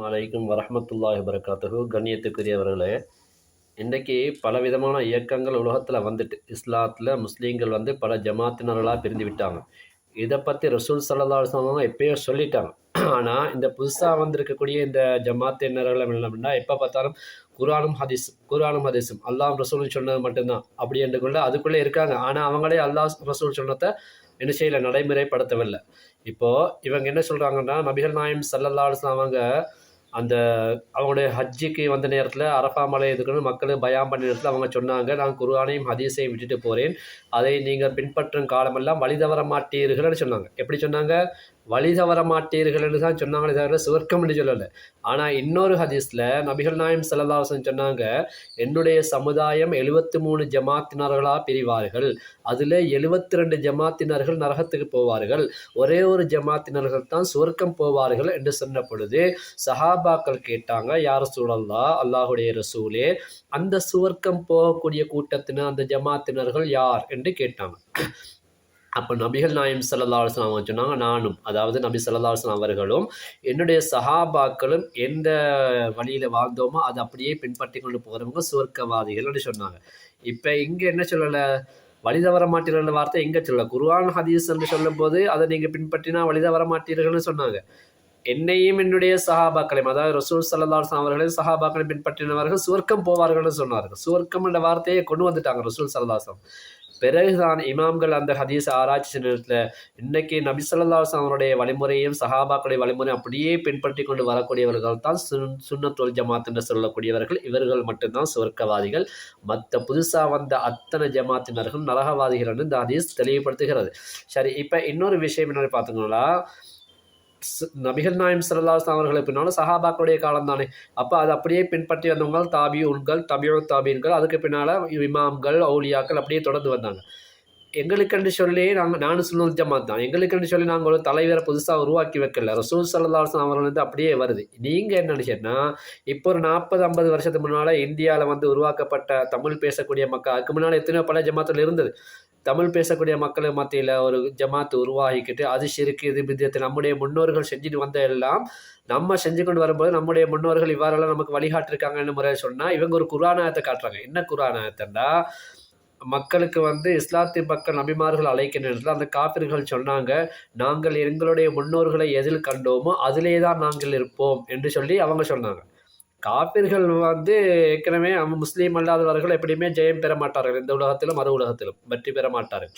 வலைக்கும் வரமத்துல்லாஹி வரகாத்துகு கண்ணியத்துக்குரியவர்களே இன்றைக்கி பலவிதமான இயக்கங்கள் உலகத்தில் வந்துட்டு இஸ்லாத்தில் முஸ்லீம்கள் வந்து பல ஜமாத்தினர்களாக பிரிந்து விட்டாங்க. இதை பற்றி ரசூல் சல்லா அலுவலாம் எப்பயோ சொல்லிட்டாங்க. ஆனால் இந்த புதுசாக வந்திருக்கக்கூடிய இந்த ஜமாத்தினர்கள் அப்படின்னா எப்போ பார்த்தாலும் குரானும் ஹதீஸ் குரானும் ஹதீஸும் அல்லாஹ் ரசூல்னு சொன்னது மட்டும்தான் அப்படி என்றுக்குள்ள அதுக்குள்ளே இருக்காங்க. ஆனால் அவங்களே அல்லாஹ் ரசூல் சொன்னதை என்ன செய்யலை நடைமுறைப்படுத்தவில்லை. இப்போது இவங்க என்ன சொல்கிறாங்கன்னா நபிகள் நாயம் சல்லல்லா அலுவலாம் அவங்க அந்த அவங்களுடைய ஹஜ்ஜிக்கு வந்த நேரத்தில் அரஃபா மலை எதுக்குன்னு மக்கள் பயாம் பண்ண நேரத்தில் அவங்க சொன்னாங்க நான் குர்ஆனையும் ஹதீஸையும் விட்டுட்டு போகிறேன் அதை நீங்கள் பின்பற்றும் காலமெல்லாம் வழி தவற மாட்டீர்கள்னு சொன்னாங்க. எப்படி சொன்னாங்க? வழி தவற மாட்டீர்கள்னு தான் சொன்னாங்களே தவிர சுவர்க்கம்னு சொல்லலை. ஆனால் இன்னொரு ஹதீஸில் நபிகள் நாயம் செல்லதாசன் சொன்னாங்க என்னுடைய சமுதாயம் எழுபத்தி மூணு ஜமாத்தினர்களாக பிரிவார்கள். அதில் எழுபத்தி ரெண்டு ஜமாத்தினர்கள் நரகத்துக்கு போவார்கள். ஒரே ஒரு ஜமாத்தினர்கள் தான் சுவர்க்கம் போவார்கள் என்று சொன்ன பொழுது சஹாபாக்கள் கேட்டாங்க யார் சூழல்லா அல்லாஹுடைய ரசூலே அந்த சுவர்க்கம் போகக்கூடிய கூட்டத்தினர் அந்த ஜமாத்தினர்கள் யார்? என்று கேட்டாங்க. அப்போ நபிகள் நாயம் சல்லா அலுவலாம் அவங்க சொன்னாங்க நானும் அதாவது நபி சல்லா அலுவலாம் அவர்களும் என்னுடைய சஹாபாக்களும் எந்த வழியில் வாழ்ந்தோமோ அதை அப்படியே பின்பற்றி கொண்டு போகிறவங்க சுவர்க்கவாதிகள்னு சொன்னாங்க. இப்போ இங்கே என்ன சொல்லலை? வழி தவற மாட்டீர்கள் வார்த்தை எங்கே சொல்லல? குர்ஆன் ஹதீஸ் என்று சொல்லும்போது அதை நீங்கள் பின்பற்றினா வழி தவற மாட்டீர்கள்னு சொன்னாங்க. என்னையும் என்னுடைய சஹாபாக்களையும் அதாவது ரசூல் சல்லா அவர்களையும் சஹாபாக்களை பின்பற்றினவர்கள் சுவர்க்கம் போவார்கள்னு சொன்னார்கள். சுவர்க்கம் என்ற வார்த்தையை கொண்டு வந்துட்டாங்க ரசூல் சல்லாசம் பிறகுதான் இமாம்கள் அந்த ஹதீஸ் ஆராய்ச்சி நேரத்தில் இன்னைக்கு நபிசல்லாஸ் அவருடைய வழிமுறையும் சஹாபாக்களுடைய வழிமுறையும் அப்படியே பின்பற்றி கொண்டு வரக்கூடியவர்கள் தான் சுன் சுண்ணத்தோல் ஜமாத் என்று சொல்லக்கூடியவர்கள். இவர்கள் மட்டும்தான் சுவர்க்கவாதிகள். மற்ற புதுசாக வந்த அத்தனை ஜமாத்தினர்கள் நரகவாதிகள் என்று இந்த ஹதீஸ் தெளிவுபடுத்துகிறது. சரி இப்போ இன்னொரு விஷயம் என்னென்னு பார்த்தீங்கன்னா நபிகள் நாயம் சல்லாஸ் அவர்களை பின்னாலும் சஹாபாக்களுடைய காலம் தானே அப்போ அது அப்படியே பின்பற்றி வந்தவங்க தாபியூன்கள் தபியோ தாபீன்கள் அதுக்கு பின்னால் இமாம்கள் அவுலியாக்கள் அப்படியே தொடர்ந்து வந்தாங்க. எங்களுக்கென்று சொல்லி நாங்கள் நானும் சுன்னல் ஜமாத் தான். எங்களுக்கென்று சொல்லி நாங்கள் ஒரு தலைவரை புதுசாக உருவாக்கி வைக்கல. ரசூல் சல்லாஸ்லாம் அவர்கள் வந்து அப்படியே வருது. நீங்கள் என்ன நினச்சேன்னா இப்போ ஒரு நாற்பது ஐம்பது வருஷத்துக்கு முன்னால் இந்தியாவில் வந்து உருவாக்கப்பட்ட தமிழ் பேசக்கூடிய மக்கள் அதுக்கு முன்னால் எத்தனையோ பல ஜமாத்தில் இருந்தது. தமிழ் பேசக்கூடிய மக்கள் மத்தியில் ஒரு ஜமாத்து உருவாகிக்கிட்டு அது சிறுக்கு இது வித்தியத்தை நம்முடைய முன்னோர்கள் செஞ்சுட்டு வந்த எல்லாம் நம்ம செஞ்சு கொண்டு வரும்போது நம்முடைய முன்னோர்கள் இவ்வாறெல்லாம் நமக்கு வழிகாட்டிருக்காங்கன்னு முறையை சொன்னால் இவங்க ஒரு குரானாயத்தை காட்டுறாங்க. என்ன குரானாயத்தண்டா மக்களுக்கு வந்து இஸ்லாத்தின் மக்கள் நபிமார்கள் அழைக்கிற நேரத்தில் அந்த காப்பிர்கள் சொன்னாங்க நாங்கள் எங்களுடைய முன்னோர்களை எதில் கண்டோமோ அதிலே தான் நாங்கள் இருப்போம் என்று சொல்லி அவங்க சொன்னாங்க. காப்பிர்கள் வந்து ஏற்கனவே முஸ்லீம் அல்லாதவர்கள் எப்படியுமே ஜெயம் பெற மாட்டார்கள். இந்த உலகத்திலும் மறு உலகத்திலும் வெற்றி பெற மாட்டார்கள்.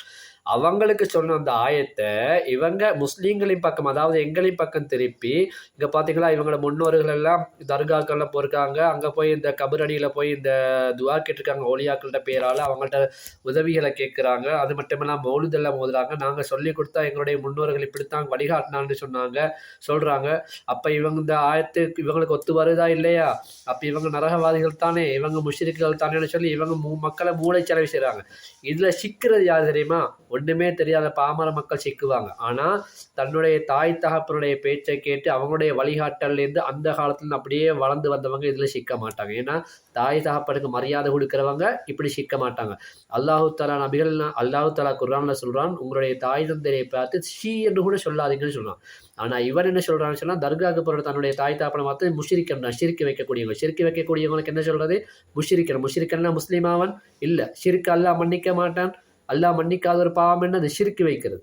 அவங்களுக்கு சொன்ன அந்த ஆயத்தை இவங்க முஸ்லீம்களின் பக்கம் அதாவது எங்களின் பக்கம் திருப்பி இங்கே பார்த்தீங்களா இவங்களோட முன்னோர்கள் எல்லாம் தர்காக்கள்லாம் போயிருக்காங்க. அங்கே போய் இந்த கபரடியில் போய் இந்த துவா கேட்டிருக்காங்க ஒளியாக்கள்கிட்ட பேரால் அவங்கள்ட்ட உதவிகளை கேட்குறாங்க. அது மட்டும் இல்லாமல் மௌலுதெல்லாம் மோதுறாங்க நாங்கள் சொல்லி கொடுத்தா எங்களுடைய முன்னோர்கள் இப்படித்தான் வழிகாட்டினான்னு சொன்னாங்க சொல்கிறாங்க அப்போ இவங்க இந்த ஆயத்து இவங்களுக்கு ஒத்து வருதா இல்லையா? அப்போ இவங்க நரகவாதிகள் தானே இவங்க முஷிரிக்குகள் தானேன்னு சொல்லி இவங்க மூ மக்களை மூளை செலவு செய்கிறாங்க இதில் சிக்கிறது யார் தெரியுமா? ஒன்றுமே தெரியாத பாமர மக்கள் சிக்குவாங்க. ஆனால் தன்னுடைய தாய் தகப்பனுடைய பேச்சை கேட்டு அவங்களுடைய வழிகாட்டல்லேருந்து அந்த காலத்துல அப்படியே வளர்ந்து வந்தவங்க இதில் சிக்க மாட்டாங்க. ஏன்னா தாய் தகப்பனுக்கு மரியாதை கொடுக்குறவங்க இப்படி சிக்க மாட்டாங்க. அல்லாஹு தலா நபிகள் அல்லாஹு தலா குர்ரானில் சொல்கிறான் உங்களுடைய தாய் தந்தையை பார்த்து ஷீ என்று கூட சொல்லாதீங்கன்னு சொல்கிறான் ஆனால் இவர் என்ன சொல்கிறான்னு சொன்னால் தர்காவுக்கு போகிற தன்னுடைய தாய் தாப்பனை பார்த்து முஷிரிக்கன் சிரிக்க வைக்கக்கூடியவங்க. சிரிக்க வைக்கக்கூடியவங்களுக்கு என்ன சொல்கிறது முஷிரிக்கன். முஷிரிக்கன்னா முஸ்லீமாவன் இல்லை. ஷிரிக்க அல்லா மன்னிக்க மாட்டான். அல்லாஹ் மன்னிக்காத ஒரு பாவம் என்ன அது சிரிக்கு வைக்கிறது.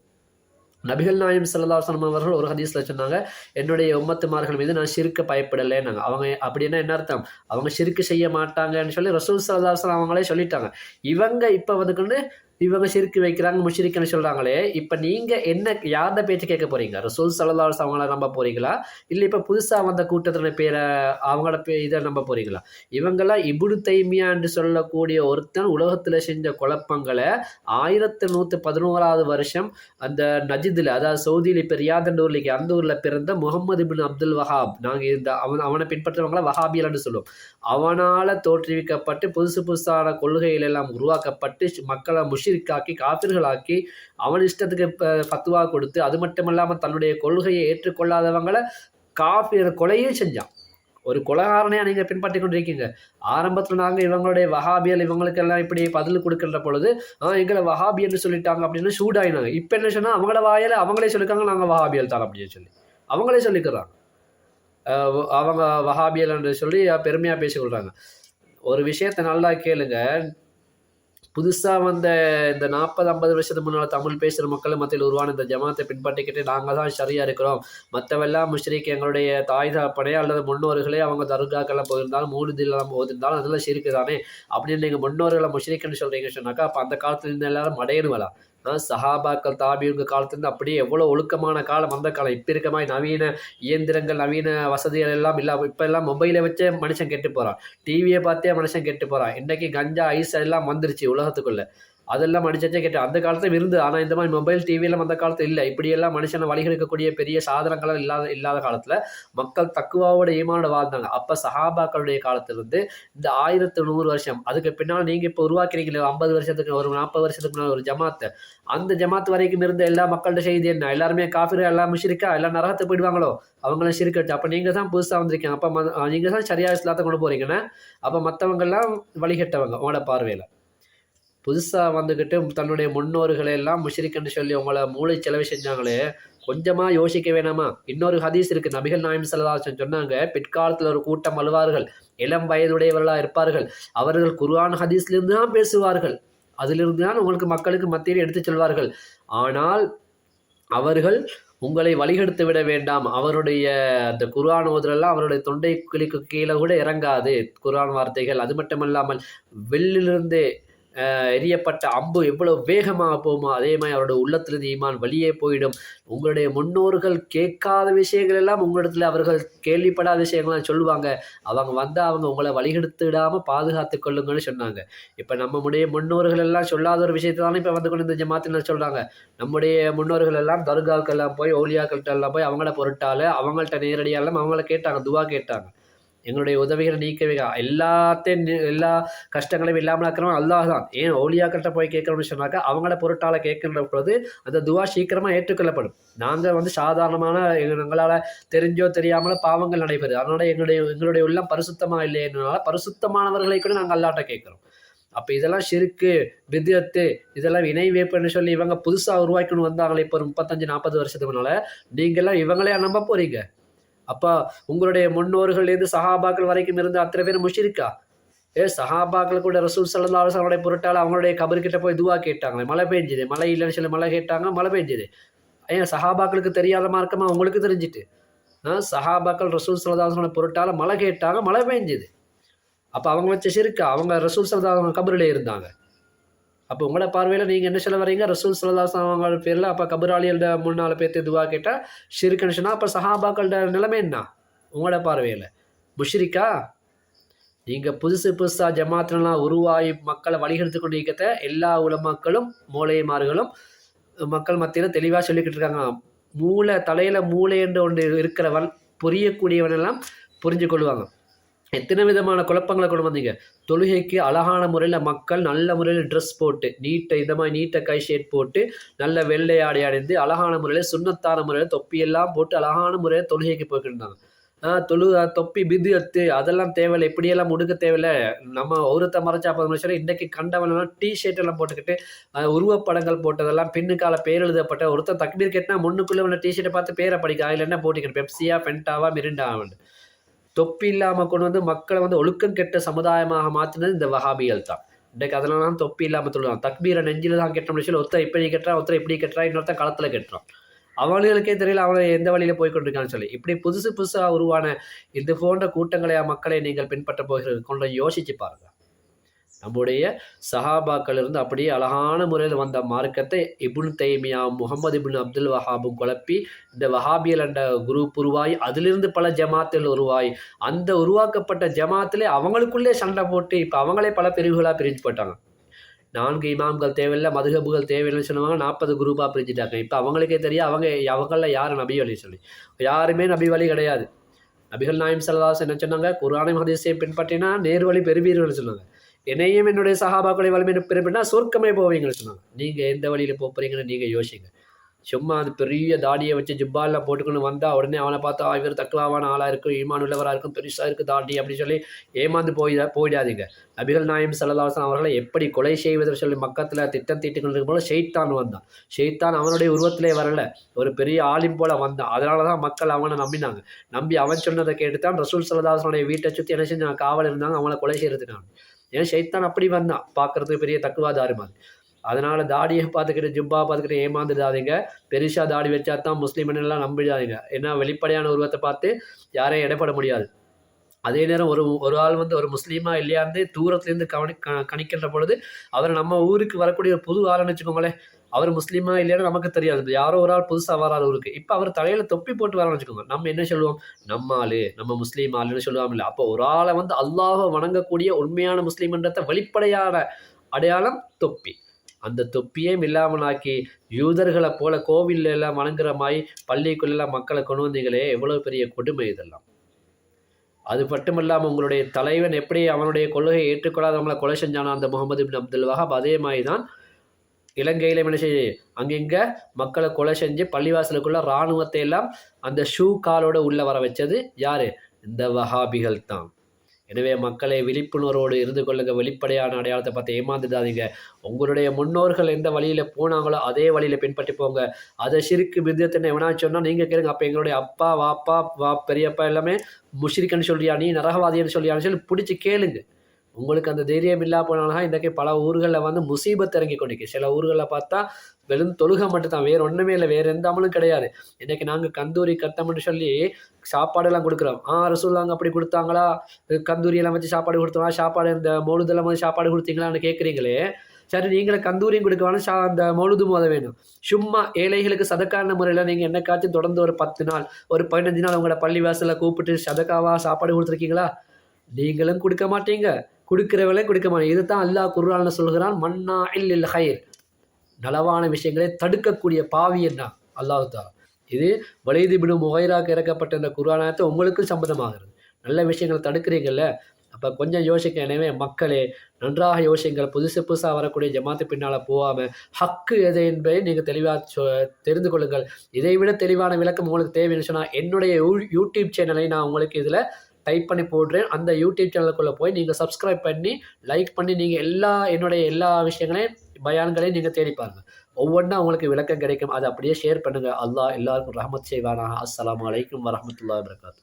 நபிகள் நாயம் சல்லாஹம் அவர்கள் ஒரு ஹதீஸில் சொன்னாங்க என்னுடைய உம்மத்துமார்கள் மீது நான் சிரிக்க பயப்படலைன்னாங்க. அவங்க அப்படின்னா என்ன அர்த்தம்? அவங்க சிரிக்கு செய்ய மாட்டாங்கன்னு சொல்லி ரசூல் சல்லாஹம் அவங்களே சொல்லிட்டாங்க. இவங்க இப்போ வந்துக்கொண்டு இவங்க சிரிக்கு வைக்கிறாங்க முஷிரிக்குன்னு சொல்கிறாங்களே இப்போ நீங்கள் என்ன யார்த பேச்சு கேட்க போகிறீங்க ரசூல் சல்லாஸ் அவங்கள நம்ப போகிறீங்களா இல்லை இப்போ புதுசாக வந்த கூட்டத்தில் பேரை அவங்களோட பே இதை நம்ப போகிறீங்களா இவங்கெல்லாம் இபுடு தைமியான்னு சொல்லக்கூடிய ஒருத்தன் உலகத்தில் செஞ்ச குழப்பங்களை ஆயிரத்தி நூற்றி பதினோராவது வருஷம் அந்த நஜிதில் அதாவது சவுதியில் இப்போ ரியாதன் அந்த ஊரில் பிறந்த முகமது பின் அப்துல் வஹாப் நாங்கள் இந்த அவன் அவனை பின்பற்றவங்கள வஹாபியல்னு சொல்லுவோம். அவனால் தோற்றுவிக்கப்பட்டு புதுசு புதுசான கொள்கைகள் எல்லாம் உருவாக்கப்பட்டு மக்களை முஷ் முஷிரிக்காக்கி காபிர்களாக்கி அவன் இஷ்டத்துக்கு பத்துவா கொடுத்து அது மட்டும் இல்லாமல் தன்னுடைய கொள்கையை ஏற்றுக்கொள்ளாதவங்களை காஃபி கொலையும் செஞ்சான். ஒரு கொலகாரனையாக நீங்கள் பின்பற்றி கொண்டிருக்கீங்க. ஆரம்பத்தில் நாங்கள் இவங்களுடைய வஹாபியல் இவங்களுக்கெல்லாம் இப்படி பதில் கொடுக்கின்ற பொழுது எங்களை வஹாபி என்று சொல்லிட்டாங்க அப்படின்னு சூடாயினாங்க. இப்போ என்ன சொன்னால் அவங்கள வாயில் அவங்களே சொல்லியிருக்காங்க நாங்கள் வஹாபியல் தான் அப்படின்னு சொல்லி. அவங்களே சொல்லிக்கிறாங்க. அவங்க வஹாபியல் என்று சொல்லி பெருமையாக பேசிக்கொள்கிறாங்க ஒரு விஷயத்தை நல்லா கேளுங்க. புதுசாக வந்த இந்த நாற்பது ஐம்பது வருஷத்துக்கு முன்னால் தமிழ் பேசுகிற மக்கள் மத்தியில் உருவான இந்த ஜமாத்தை பின்பற்றிக்கிட்டு நாங்கள் தான் சரியாக இருக்கிறோம். மற்றவெல்லாம் முஷ்ரீக் எங்களுடைய தாய் தகப்பனே அல்லது முன்னோர்களே அவங்க தர்காக்கெல்லாம் போயிருந்தாலும் மூடுதில்லாம் போயிருந்தாலும் அதெல்லாம் சிரிக்கு தானே? அப்படின்னு நீங்கள் முன்னோர்களை முஷ்ரீக்குன்னு சொல்கிறீங்கன்னு சொன்னாக்கா அப்போ அந்த காலத்துல இருந்து எல்லாரும் மடையணுவலாம் சஹாபாக்கள் தாபியுங்க காலத்துலேருந்து அப்படியே எவ்வளோ ஒழுக்கமான காலம் வந்த காலம். இப்போ இருக்க மாதிரி நவீன இயந்திரங்கள் நவீன வசதிகள் எல்லாம் இல்லாமல் இப்போ எல்லாம் மொபைலை வச்சே மனுஷன் கெட்டு போகிறான் டிவியை பார்த்தே மனுஷன் கெட்டு போகிறான் இன்றைக்கி கஞ்சா ஐஸ் எல்லாம் வந்துருச்சு உலகத்துக்குள்ளே. அதெல்லாம் மனுஷனே கேட்டு அந்த காலத்தில் இருந்தது ஆனால் இந்த மாதிரி மொபைல் டிவியெல்லாம் அந்த காலத்தில் இல்லை. இப்படியெல்லாம் மனுஷனை வழிகெடுக்கக்கூடிய பெரிய சாதனங்கள் இல்லாத இல்லாத காலத்தில் மக்கள் தக்குவாவோட ஈமானோட வாழ்ந்தாங்க. அப்போ சஹாபாக்களுடைய காலத்திலிருந்து இந்த ஆயிரத்து நூறு வருஷம் அதுக்கு பின்னால் நீங்கள் இப்போ உருவாக்குறீங்களே ஐம்பது வருஷத்துக்கு ஒரு நாற்பது வருஷத்துக்கு முன்னால் ஒரு ஜமாத்து அந்த ஜமாத் வரைக்கும் இருந்த எல்லா மக்கள்கிட்ட செய்தி என்ன? எல்லாருமே காஃபிர் எல்லாம் முஷிரிக்கா எல்லாம் நரகத்தை போயிடுவாங்களோ? அவங்கள சிரிக்கட்டு அப்போ நீங்கள் தான் புதுசாக வந்திருக்கீங்க. அப்போ நீங்கள் தான் சரியாக இஸ்லாத்தை கொண்டு போகிறீங்கன்னா அப்போ மற்றவங்கெல்லாம் வழிகட்டவங்க உங்களோட பார்வையில். புதுசாக வந்துக்கிட்டு தன்னுடைய முன்னோர்களை எல்லாம் முஷரிக்குன்னு சொல்லி உங்களை மூளை செலவு செஞ்சாங்களே கொஞ்சமாக யோசிக்க வேணாமா? இன்னொரு ஹதீஸ் இருக்குது நபிகள் நாயம் செலவாசன் சொன்னாங்க பிற்காலத்தில் ஒரு கூட்டம் அழுவார்கள் இளம் வயதுடையவர்களாக இருப்பார்கள் அவர்கள் குர்ஆன் ஹதீஸ்லேருந்து தான் பேசுவார்கள் அதிலிருந்து தான் உங்களுக்கு மக்களுக்கு மத்தியில் எடுத்துச் செல்வார்கள். ஆனால் அவர்கள் உங்களை வழிகெடுத்து விட வேண்டாம். அவருடைய அந்த குர்ஆன் ஓதுறெல்லாம் அவருடைய தொண்டை கிளிக்கு கீழே கூட இறங்காது குர்ஆன் வார்த்தைகள். அது மட்டுமல்லாமல் வெளிலிருந்து எரியப்பட்ட அம்பு எவ்வளவு வேகமாக போகுமோ அதே மாதிரி அவருடைய உள்ளத்திலிருந்து ஈமான் வெளியே போயிடும். உங்களுடைய முன்னோர்கள் கேட்காத விஷயங்கள் எல்லாம் உங்களிடத்துல அவர்கள் கேள்விப்படாத விஷயங்கள்லாம் சொல்லுவாங்க. அவங்க வந்தால் அவங்க உங்களை வழிகெடுத்துடாமல் பாதுகாத்து கொள்ளுங்கன்னு சொன்னாங்க. இப்போ நம்முடைய முன்னோர்கள் எல்லாம் சொல்லாத ஒரு விஷயத்தை தானே இப்போ வந்து கொண்டு இந்த ஜமாத்தினர் சொல்கிறாங்க நம்முடைய முன்னோர்கள் எல்லாம் தர்காக்கெல்லாம் போய் ஓலியாக்கள்கிட்ட எல்லாம் போய் அவங்கள பொருட்டால் அவங்கள்ட்ட நேரடியாக எல்லாம் அவங்கள கேட்டாங்க துவா கேட்டாங்க. எங்களுடைய உதவிகளை நீக்கவே எல்லாத்தையும் எல்லா கஷ்டங்களையும் இல்லாமல் இருக்கிறவன் அல்லாஹ் தான் ஏன் ஓலியாக்கள்கிட்ட போய் கேட்கணும்னு சொன்னாக்கா அவங்கள பொருட்டால் கேட்கின்ற பொழுது அந்த துவா சீக்கிரமாக ஏற்றுக்கொள்ளப்படும். நாங்கள் வந்து சாதாரணமான எங்களால் தெரிஞ்சோ தெரியாமலோ பாவங்கள் நடைபெறுது. அதனால் எங்களுடைய எங்களுடைய உள்ளம் பரிசுத்தமாக இல்லைன்றனால பரிசுத்தமானவர்களை கூட நாங்கள் அல்லாட்ட கேட்குறோம். அப்போ இதெல்லாம் சிறுக்கு வித்தியத்து இதெல்லாம் இணை வேப்பன்னு சொல்லி இவங்க புதுசாக உருவாக்கின்னு வந்தாங்களே இப்போ ஒரு முப்பத்தஞ்சு நாற்பது வருஷத்துக்குனால நீங்கள்லாம் இவங்களே நம்ப போகிறீங்க அப்போ உங்களுடைய முன்னோர்கள்லேருந்து சஹாபாக்கள் வரைக்கும் இருந்த அத்தனை பேர் முஷிருக்கா? ஏ சஹாபாக்கள் கூட ரசூல் சல்லா அவருடைய பொருட்டால் அவங்களுடைய கபர்கிட்ட போய் துவா கேட்டாங்களே மழை பெஞ்சுது மழை இல்லைன்னு சொல்லி மழை கேட்டாங்க மழை பெஞ்சுது. ஏன் சஹாபாக்களுக்கு தெரியாத மார்க்கமா உங்களுக்கு தெரிஞ்சுட்டு? ஆ சஹாபாக்கள் ரசூல் சலதாசனோட பொருட்டால் மழை கேட்டாங்க மழை பெஞ்சுது. அப்போ அவங்க வச்ச சிறுக்கா அவங்க ரசூல் சல்லா கபரில் இருந்தாங்க. அப்போ உங்களை பார்வையில் நீங்கள் என்ன சொல்ல வரீங்க ரசூல் சல்லாஸ் அவங்க பேரில் அப்போ கபராளியோட நாலு பேர்த்து துவா கேட்டால் ஷிருக்குன்னு சொன்னால் அப்போ சஹாபாக்களோட நிலைமை என்ன? உங்களோட பார்வையில். முஷ்ரிக்கா? நீங்கள் புதுசு புதுசாக ஜமாத்தினலாம் உருவாகி மக்களை வழிகெடுத்து கொண்டு இருக்கிறத எல்லா உலமக்களும் மூளைமார்களும் மக்கள் மத்தியில் தெளிவாக சொல்லிக்கிட்டு இருக்காங்க. மூளை தலையில் மூளை என்று ஒன்று இருக்கிறவன் புரியக்கூடியவனெல்லாம் புரிஞ்சு கொள்வாங்க எத்தனை விதமான குழப்பங்களை கொண்டு வந்தீங்க? தொழுகைக்கு அழகான முறையில் மக்கள் நல்ல முறையில் ட்ரெஸ் போட்டு நீட்டை இந்த மாதிரி நீட்டை கை ஷேட் போட்டு நல்ல வெள்ளை ஆடை அடைந்து அழகான முறையில் சுண்ணத்தான முறையில் தொப்பியெல்லாம் போட்டு அழகான முறையில் தொழுகைக்கு போய்க்கிட்டு இருந்தாங்க. தொழு தொப்பி பிதியத்து அதெல்லாம் தேவையில்லை. இப்படியெல்லாம் முடுக்க தேவையில்லை. நம்ம ஒருத்த மறைச்சா போதும். நிமிஷம் இன்றைக்கி கண்டவனெல்லாம் டி ஷர்ட் எல்லாம் போட்டுக்கிட்டு உருவப்படங்கள் போட்டதெல்லாம் பின்னுக்கால பேர் எழுதப்பட்ட ஒருத்தர் தக்பீர் கேட்டால் முன்னுக்குள்ளே உள்ள டி ஷர்ட்டை பார்த்து பேரை படிக்க அதில் என்ன போட்டிக்கணும் பெப்சியா ஃபென்டாவா மிரிண்டாவான்னு தொப்பி இல்லாமல் கொண்டு வந்து மக்களை வந்து ஒழுக்கம் கெட்ட சமுதாயமாக மாற்றினது இந்த வஹாபிகள் தான். இன்றைக்கு அதனால தான் தொப்பி இல்லாமல் சொல்லுவாங்க தக்பீரை நெஞ்சில் தான் கெட்டோம்னு சொல்லி ஒருத்தர் இப்படி கெட்டுறான் ஒருத்தர் இப்படி கெட்டுறான் இன்னொருத்தன் களத்தில் கெட்டுறான். அவங்களுக்கே தெரியல அவனை எந்த வழியில் போய் கொண்டிருக்கான்னு சொல்லி. இப்படி புதுசு புதுசாக உருவான இது போன்ற கூட்டங்களையா மக்களை நீங்கள் பின்பற்ற போகிறது கொண்டு யோசிச்சு பாருங்கள் நம்முடைய சஹாபாக்கள் இருந்து அப்படியே அழகான முறையில் வந்த மார்க்கத்தை இபுன் தைமியா முகமது இபுன் அப்துல் வஹாபும் குழப்பி இந்த வஹாபியல் என்ற குரூப் உருவாகி அதிலிருந்து பல ஜமாத்தில் உருவாகி அந்த உருவாக்கப்பட்ட ஜமாத்திலே அவங்களுக்குள்ளே சண்டை போட்டு இப்போ அவங்களே பல பிரிவுகளாக பிரிஞ்சு போட்டாங்க நான்கு இமாம்கள் தேவையில்லை மதுகபுகள் தேவையில்லைன்னு சொன்னவங்க நாற்பது குரூப்பாக பிரிஞ்சுட்டாங்க. இப்போ அவங்களுக்கே தெரியும் அவங்க அவங்களில் யார் நபி வழி சொல்லி? யாருமே நபி வழி கிடையாது. நபிகள் நாயம் சல்லாஸ் என்ன சொன்னாங்க? குரானை மதிசையை பின்பற்றினா நேர்வழி பெறுவீர்கள்னு சொன்னாங்க. என்னையும் என்னுடைய சகாபாக்களை வலிமை பின்பற்றினா சொர்க்கமே போவீங்கன்னு சொன்னாங்க. நீங்கள் எந்த வழியில் போக போறீங்கன்னு நீங்கள் யோசிங்க. சும்மா அது பெரிய தாடியை வச்சு ஜிப்பாலில் போட்டுக்கொண்டு வந்தால் உடனே அவனை பார்த்தா இவர் தக்குவாவான ஆளாக இருக்கும் ஈமான் உள்ளவராக இருக்கும் பெருசாக இருக்குது தாடி அப்படின்னு சொல்லி ஏமாந்து போய் போயிடாதீங்க. நபிகள் நாயம் சல்லாஹன் அவர்களை எப்படி கொலை செய்வதற்கு சொல்லி மக்கத்தில் திட்டம் தீட்டி போல ஷெய்தான் வந்தான். ஷெய்தான் அவனுடைய உருவத்திலே வரல. ஒரு பெரிய ஆளின் போல் வந்தான். அதனால தான் மக்கள் அவனை நம்பினாங்க. நம்பி அவன் சொன்னதை கேட்டு தான் ரசூல் சல்லாஹனுடைய வீட்டை சுற்றி என்ன செஞ்சாங்க? காவல் இருந்தாங்க அவனை கொலை செய்கிறதுக்கான ஏன்னா ஷைத்தான் அப்படி வந்தான். பார்க்கறதுக்கு பெரிய தக்குவாதாரி மாதிரி அதனால் தாடியை பார்த்துக்கிட்டு ஜுப்பா பார்த்துக்கிட்டு ஏமாந்துடாதீங்க. பெருசாக தாடி வச்சா தான் முஸ்லீம்னெல்லாம் நம்பிடாதீங்க. ஏன்னா வெளிப்படையான உருவத்தை பார்த்து யாரையும் இடப்பட முடியாது. அதே நேரம் ஒரு ஒரு ஆள் வந்து ஒரு முஸ்லீமா இல்லையாந்து தூரத்துலேருந்து கவனி க கணிக்கின்ற பொழுது அவர் நம்ம ஊருக்கு வரக்கூடிய ஒரு புது ஆளுன்னு வச்சுக்கோங்களேன். அவர் முஸ்லீமா இல்லையான்னு நமக்கு தெரியாது. யாரோ ஒரு ஆள் புதுசாக வராரு இருக்கு இப்போ அவர் தலையில தொப்பி போட்டு வரான்னு வச்சுக்கோங்க. நம்ம என்ன சொல்லுவோம்? நம்ம ஆளு நம்ம முஸ்லீம் ஆளுன்னு சொல்லுவோம் இல்லை அப்போ ஒரு ஆளை வந்து அல்லாஹ வணங்கக்கூடிய உண்மையான முஸ்லீம்ன்றத வெளிப்படையான அடையாளம் தொப்பி. அந்த தொப்பியே இல்லாமலாக்கி யூதர்களை போல கோவில்ல எல்லாம் வணங்குற மாதிரி பள்ளிக்குள்ளெல்லாம் மக்களை கொண்டு வந்தீங்களே எவ்வளோ பெரிய கொடுமை இதெல்லாம். அது மட்டுமல்லாமல் உங்களுடைய தலைவன் எப்படி அவனுடைய கொள்கையை ஏற்றுக்கொள்ளாதவங்களை கொலை செஞ்சானோ அந்த முகமது பின் அப்துல் வஹாப் அதே மாதிரி தான் இலங்கையில் என்ன செய்ய அங்கங்கே மக்களை கொலை செஞ்சு பள்ளிவாசலுக்குள்ள இராணுவத்தை எல்லாம் அந்த ஷூ காலோட உள்ளே வர வச்சது யார்? இந்த வஹாபிகள் தான். எனவே மக்களை விழிப்புணர்வோடு இருந்து கொள்ளுங்க. வெளிப்படையான அடையாளத்தை பார்த்து ஏமாந்துடாதீங்க. உங்களுடைய முன்னோர்கள் எந்த வழியில் போனாங்களோ அதே வழியில் பின்பற்றி போங்க. அதை சிரிக்கு வித்தியத்தினை எவனா சொன்னால் நீங்கள் கேளுங்க. அப்போ எங்களுடைய அப்பா வாப்பா வா பெரியப்பா எல்லாமே முஷிரிக்கன்னு சொல்றியா? நீ நரகவாதின்னு சொல்லியான்னு சொல்லி பிடிச்சி கேளுங்க. உங்களுக்கு அந்த தைரியம் இல்லா போனாலும் இன்றைக்கி பல ஊர்களில் வந்து முசீபத் இறங்கி கொண்டிருக்கு. சில ஊர்களில் பார்த்தா வெறும் தொழுகை மட்டும்தான் வேறு ஒன்றுமே இல்லை வேறு எந்த அமலும் கிடையாது. இன்றைக்கி நாங்கள் கந்தூரி கத்தம்னு சொல்லி சாப்பாடெல்லாம் கொடுக்குறோம். ஆ ரசூல்லாங்க அப்படி கொடுத்தாங்களா? கந்தூரியெல்லாம் வச்சு சாப்பாடு கொடுத்தோம்னா சாப்பாடு இந்த மொழுதெல்லாம் வந்து சாப்பாடு கொடுத்தீங்களான்னு கேட்குறீங்களே? சரி நீங்களும் கந்தூரியும் கொடுக்கவாலும் சா அந்த மொழுது மோத வேணும். சும்மா ஏழைகளுக்கு சதக்கான முறையில் நீங்கள் என்னைக்காச்சும் தொடர்ந்து ஒரு பத்து நாள் ஒரு பதினஞ்சு நாள் உங்களோட பள்ளி வாசலில் கூப்பிட்டு சதக்காவா சாப்பாடு கொடுத்துருக்கீங்களா? நீங்களும் கொடுக்க மாட்டீங்க. கொடுக்குறவளே கொடுக்க மாட்டேன். இது தான் அல்லாஹ் குர்ஆன்ல சொல்கிறான் மன்னா இல் ஹைர் நலவான விஷயங்களை தடுக்கக்கூடிய பாவி என்ன? அல்லாஹு இது வலிது பின் முகைராக்கு இறக்கப்பட்ட இந்த குர்ஆனத்தை உங்களுக்கும் சம்மதமாகிறது நல்ல விஷயங்களை தடுக்கிறீங்கல்ல? அப்போ கொஞ்சம் யோசிக்க எனவே மக்களே நன்றாக யோசிங்கள். புதுசு புதுசாக வரக்கூடிய ஜமாத்து பின்னால் போகாமல் ஹக்கு எது என்பதை நீங்கள் தெளிவாக சொ தெரிந்து கொள்ளுங்கள். இதை விட தெளிவான விளக்கம் உங்களுக்கு தேவைன்னு சொன்னால் என்னுடைய யூ யூடியூப் சேனலை நான் உங்களுக்கு இதில் டைப் பண்ணி போடுறேன். அந்த யூடியூப் சேனலுக்குள்ளே போய் நீங்கள் சப்ஸ்கிரைப் பண்ணி லைக் பண்ணி நீங்கள் எல்லா என்னுடைய எல்லா விஷயங்களையும் பயான்களையும் நீங்கள் தேடி பாருங்கள் ஒவ்வொன்றா உங்களுக்கு விளக்கம் கிடைக்கும். அதை அப்படியே ஷேர் பண்ணுங்கள் அல்லாஹ் எல்லாருக்கும் ரஹமத் செய்வானா அஸ்லாம் வலைக்கம் வரமத்துல்லா வரகாத்து